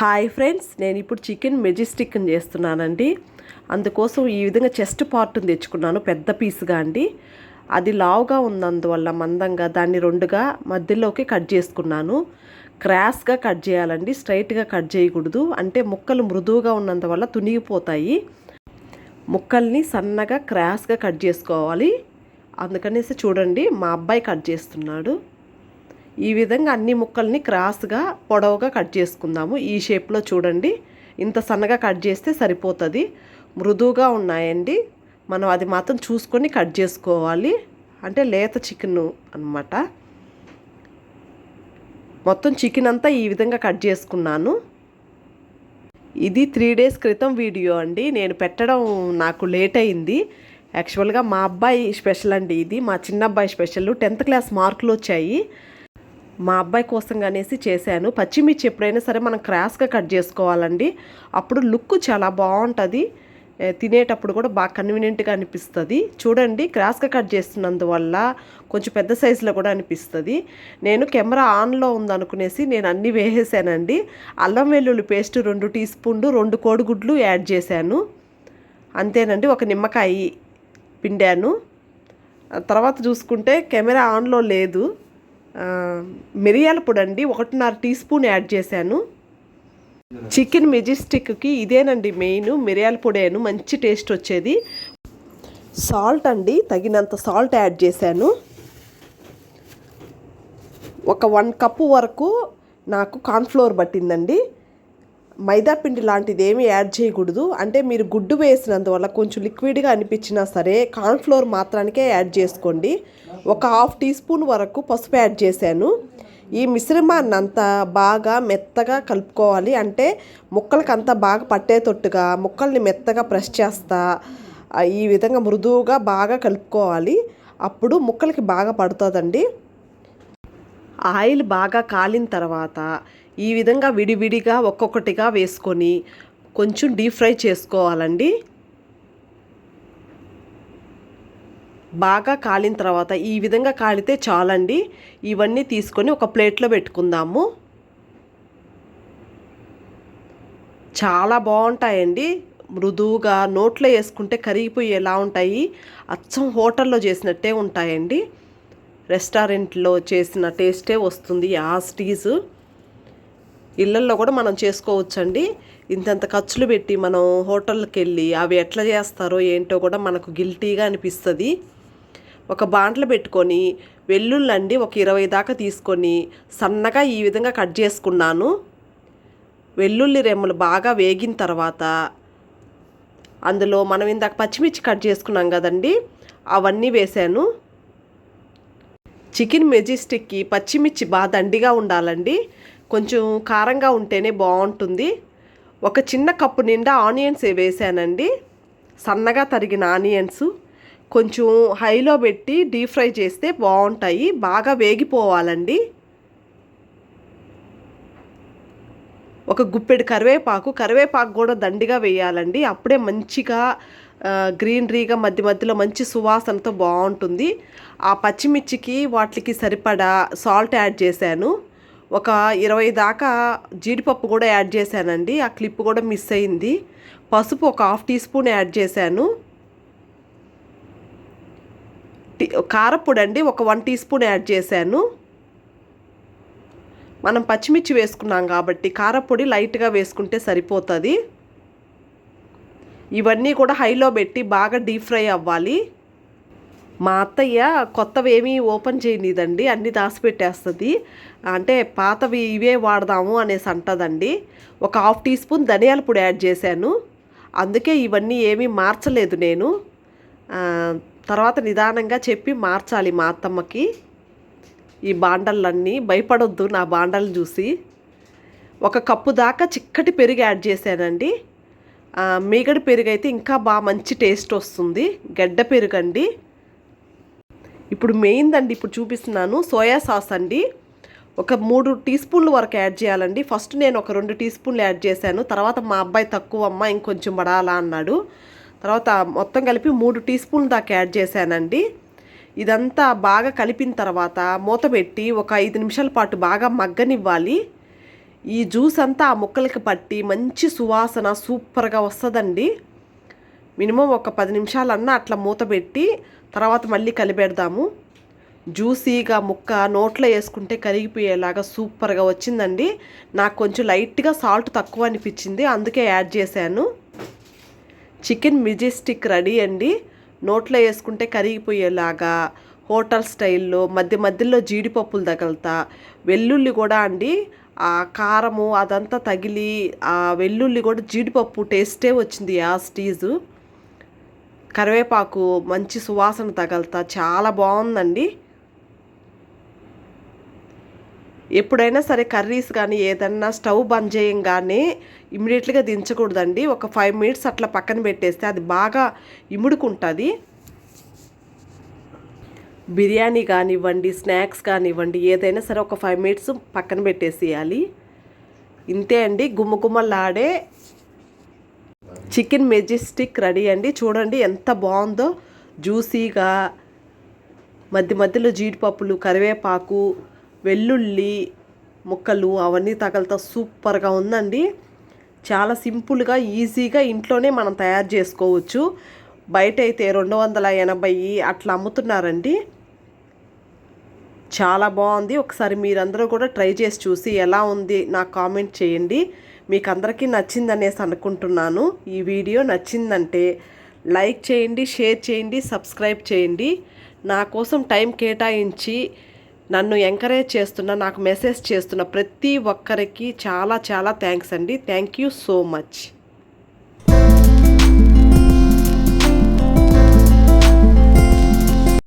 Hi friends నేను ఇప్పుడు chicken Majestic చేస్తున్నానండి. అందుకోసం ఈ విధంగా చెస్ట్ పార్ట్ని తెచ్చుకున్నాను పెద్ద పీస్గా అండి. అది లావుగా ఉన్నందువల్ల మందంగా దాన్ని రెండుగా మధ్యలోకి కట్ చేసుకున్నాను. క్రాస్గా కట్ చేయాలండి స్ట్రైట్గా కట్ చేయకూడదు. అంటే ముక్కలు మృదువుగా ఉన్నందువల్ల తునిగిపోతాయి. ముక్కల్ని సన్నగా క్రాస్గా కట్ చేసుకోవాలి. అందుకనేసి చూడండి మా అబ్బాయి కట్ చేస్తున్నాడు. ఈ విధంగా అన్ని ముక్కల్ని క్రాస్గా పొడవుగా కట్ చేసుకుందాము. ఈ షేప్లో చూడండి. ఇంత సన్నగా కట్ చేస్తే సరిపోతుంది. మృదువుగా ఉన్నాయండి. మనం అది మాత్రం చూసుకొని కట్ చేసుకోవాలి. అంటే లేత చికెన్ అన్నమాట. మొత్తం చికెన్ అంతా ఈ విధంగా కట్ చేసుకున్నాను. ఇది త్రీ డేస్ క్రితం వీడియో అండి. నేను పెట్టడం నాకు లేట్ అయింది. యాక్చువల్గా మా అబ్బాయి స్పెషల్ అండి ఇది. మా చిన్న అబ్బాయి స్పెషల్. టెన్త్ క్లాస్ మార్కులు వచ్చాయి. మా అబ్బాయి కోసం అనేసి చేశాను. పచ్చిమిర్చి ఎప్పుడైనా సరే మనం క్రాస్గా కట్ చేసుకోవాలండి. అప్పుడు లుక్ చాలా బాగుంటుంది. తినేటప్పుడు కూడా బాగా కన్వీనియంట్గా అనిపిస్తుంది. చూడండి క్రాస్గా కట్ చేస్తున్నందువల్ల కొంచెం పెద్ద సైజులో కూడా అనిపిస్తుంది. నేను కెమెరా ఆన్లో ఉందనుకునేసి నేను అన్నీ వేసేసానండి. అల్లం వెల్లుల్లి పేస్ట్ రెండు టీ స్పూన్లు రెండు కోడిగుడ్లు యాడ్ చేశాను. అంతేనండి ఒక నిమ్మకాయ పిండాను. తర్వాత చూసుకుంటే కెమెరా ఆన్లో లేదు. మిరియాల పొడి అండి. ఒకటిన్నర టీ స్పూన్ యాడ్ చేశాను. చికెన్ మెజిస్టిక్కి ఇదేనండి మెయిన్. మిరియాల పొడేను మంచి టేస్ట్ వచ్చేది. సాల్ట్ అండి తగినంత సాల్ట్ యాడ్ చేశాను. ఒక వన్ కప్పు వరకు నాకు కార్న్ఫ్లోర్ పట్టిందండి. మైదా పిండి లాంటిది ఏమీ యాడ్ చేయకూడదు. అంటే మీరు గుడ్డు వేసినందువల్ల కొంచెం లిక్విడ్గా అనిపించినా సరే కార్న్ఫ్లోర్ మాత్రానికే యాడ్ చేసుకోండి. ఒక హాఫ్ టీ స్పూన్ వరకు పసుపు యాడ్ చేశాను. ఈ మిశ్రమాన్ని అంతా బాగా మెత్తగా కలుపుకోవాలి. అంటే ముక్కలకి అంతా బాగా పట్టేటట్టుగా ముక్కల్ని మెత్తగా ప్రెస్ చేస్తా ఈ విధంగా మృదువుగా బాగా కలుపుకోవాలి. అప్పుడు ముక్కలకి బాగా పడుతుందండి. ఆయిల్ బాగా కాలిన తర్వాత ఈ విధంగా విడివిడిగా ఒక్కొక్కటిగా వేసుకొని కొంచెం డీప్ ఫ్రై చేసుకోవాలండి. బాగా కాలిన తర్వాత ఈ విధంగా కాలితే చాలండి. ఇవన్నీ తీసుకొని ఒక ప్లేట్లో పెట్టుకుందాము. చాలా బాగుంటాయండి. మృదువుగా నోట్లో వేసుకుంటే కరిగిపోయి ఎలా ఉంటాయి. అచ్చం హోటల్లో చేసినట్టే ఉంటాయండి. రెస్టారెంట్లో చేసిన టేస్టే వస్తుంది ఆ స్టీజు. ఇళ్ళల్లో కూడా మనం చేసుకోవచ్చండి. ఇంతంత ఖర్చులు పెట్టి మనం హోటల్కి వెళ్ళి అవి ఎట్లా చేస్తారో ఏంటో కూడా మనకు గిల్టీగా అనిపిస్తుంది. ఒక బాంట్లో పెట్టుకొని వెల్లుల్లండి ఒక ఇరవై దాకా తీసుకొని సన్నగా ఈ విధంగా కట్ చేసుకున్నాను. వెల్లుల్లి రెమ్మలు బాగా వేగిన తర్వాత అందులో మనం ఇందాక పచ్చిమిర్చి కట్ చేసుకున్నాం కదండి అవన్నీ వేసాను. చికెన్ మెజిస్టిక్కి పచ్చిమిర్చి బాగా దండిగా ఉండాలండి కొంచెం కారంగా ఉంటేనే బాగుంటుంది. ఒక చిన్న కప్పు నిండా ఆనియన్స్ వేసానండి సన్నగా తరిగిన ఆనియన్స్. కొంచెం హైలో పెట్టి డీప్ ఫ్రై చేస్తే బాగుంటాయి. బాగా వేగిపోవాలండి. ఒక గుప్పెడు కరివేపాకు కరివేపాకు కూడా దండిగా వేయాలండి. అప్పుడే మంచిగా గ్రీనరీగా మధ్య మధ్యలో మంచి సువాసనతో బాగుంటుంది. ఆ పచ్చిమిర్చికి వాటికి సరిపడా సాల్ట్ యాడ్ చేశాను. ఒక ఇరవై దాకా జీడిపప్పు కూడా యాడ్ చేశానండి. ఆ క్లిప్ కూడా మిస్ అయింది. పసుపు ఒక హాఫ్ టీ స్పూన్ యాడ్ చేశాను. టీ- అండి ఒక వన్ టీ స్పూన్ యాడ్ చేశాను. మనం పచ్చిమిర్చి వేసుకున్నాం కాబట్టి కారపొడి లైట్గా వేసుకుంటే సరిపోతుంది. ఇవన్నీ కూడా హైలో పెట్టి బాగా డీప్ ఫ్రై అవ్వాలి. మా అత్తయ్య కొత్తవి ఏమీ ఓపెన్ చేయనిదండి అన్నీ దాచిపెట్టేస్తుంది. అంటే పాతవి ఇవే వాడదాము అనేసి అంటదండి. ఒక హాఫ్ టీ స్పూన్ ధనియాల పొడి యాడ్ చేశాను. అందుకే ఇవన్నీ ఏమీ మార్చలేదు నేను. తర్వాత నిదానంగా చెప్పి మార్చాలి మా అత్తమ్మకి ఈ బాండలన్నీ భయపడొద్దు నా బాండలు చూసి. ఒక కప్పు దాకా చిక్కటి పెరుగు యాడ్ చేశానండి. ఆ, మీగడ పెరుగు అయితే ఇంకా బాగా మంచి టేస్ట్ వస్తుంది. గడ్డ పెరుగు అండి ఇప్పుడు మెయిన్ అండి ఇప్పుడు చూపిస్తున్నాను. సోయా సాస్ అండి. ఒక మూడు టీ స్పూన్లు వరకు యాడ్ చేయాలండి. ఫస్ట్ నేను ఒక రెండు టీ స్పూన్లు యాడ్ చేశాను. తర్వాత మా అబ్బాయి తక్కువ అమ్మ ఇంకొంచెం పడాలా అన్నాడు. తర్వాత మొత్తం కలిపి మూడు టీ స్పూన్లు దాకా యాడ్ చేశానండి. ఇదంతా బాగా కలిపిన తర్వాత మూత పెట్టి ఒక ఐదు నిమిషాల పాటు బాగా మగ్గనివ్వాలి. ఈ జ్యూస్ అంతా ఆ ముక్కలకి పట్టి మంచి సువాసన సూపర్గా వస్తుందండి. మినిమం ఒక పది నిమిషాలన్నా అట్లా మూత పెట్టి తర్వాత మళ్ళీ కలిపెడదాము జ్యూసీగా ముక్క నోట్లో వేసుకుంటే కరిగిపోయేలాగా సూపర్గా వచ్చిందండి. నాకు కొంచెం లైట్గా సాల్ట్ తక్కువ అనిపించింది అందుకే యాడ్ చేశాను. చికెన్ మిజెస్టిక్ రెడీ అండి. నోట్లో వేసుకుంటే కరిగిపోయేలాగా హోటల్ స్టైల్లో మధ్య మధ్యలో జీడిపప్పులు తగలుతా. వెల్లుల్లి కూడా అండి. ఆ కారము అదంతా తగిలి ఆ వెల్లుల్లి కూడా జీడిపప్పు టేస్టే వచ్చింది ఆ స్టీజు. కరివేపాకు మంచి సువాసన తగలుతా. చాలా బాగుందండి. ఎప్పుడైనా సరే కర్రీస్ కానీ ఏదన్నా స్టవ్ బంద్ చేయంగానే ఇమీడియట్గా దించకూడదండి. ఒక ఫైవ్ మినిట్స్ అట్లా పక్కన పెట్టేస్తే అది బాగా ఇముడుకుంటుంది. బిర్యానీ కానివ్వండి స్నాక్స్ కానివ్వండి ఏదైనా సరే ఒక ఫైవ్ మినిట్స్ పక్కన పెట్టేసేయాలి. ఇంతే అండి. గుమ్మగుమ్మలాడే చికెన్ మెజిస్టిక్ రెడీ అండి. చూడండి ఎంత బాగుందో. జ్యూసీగా మధ్య మధ్యలో జీడిపప్పులు కరివేపాకు వెల్లుల్లి ముక్కలు అవన్నీ తగలతో సూపర్గా ఉందండి. చాలా సింపుల్గా ఈజీగా ఇంట్లోనే మనం తయారు చేసుకోవచ్చు. బయట అయితే రెండు వందల ఎనభై అట్లా అమ్ముతున్నారండి. చాలా బాగుంది. ఒకసారి మీరందరూ కూడా ట్రై చేసి చూసి ఎలా ఉంది నాకు కామెంట్ చేయండి. మీకు అందరికీ నచ్చిందనేసి అనుకుంటున్నాను. ఈ వీడియో నచ్చిందంటే లైక్ చేయండి షేర్ చేయండి సబ్స్క్రైబ్ చేయండి. నా కోసం టైం కేటాయించి నన్ను ఎంకరేజ్ చేస్తున్న నాకు మెసేజ్ చేస్తున్న ప్రతి ఒక్కరికి చాలా చాలా థ్యాంక్స్ అండి. Thank you so much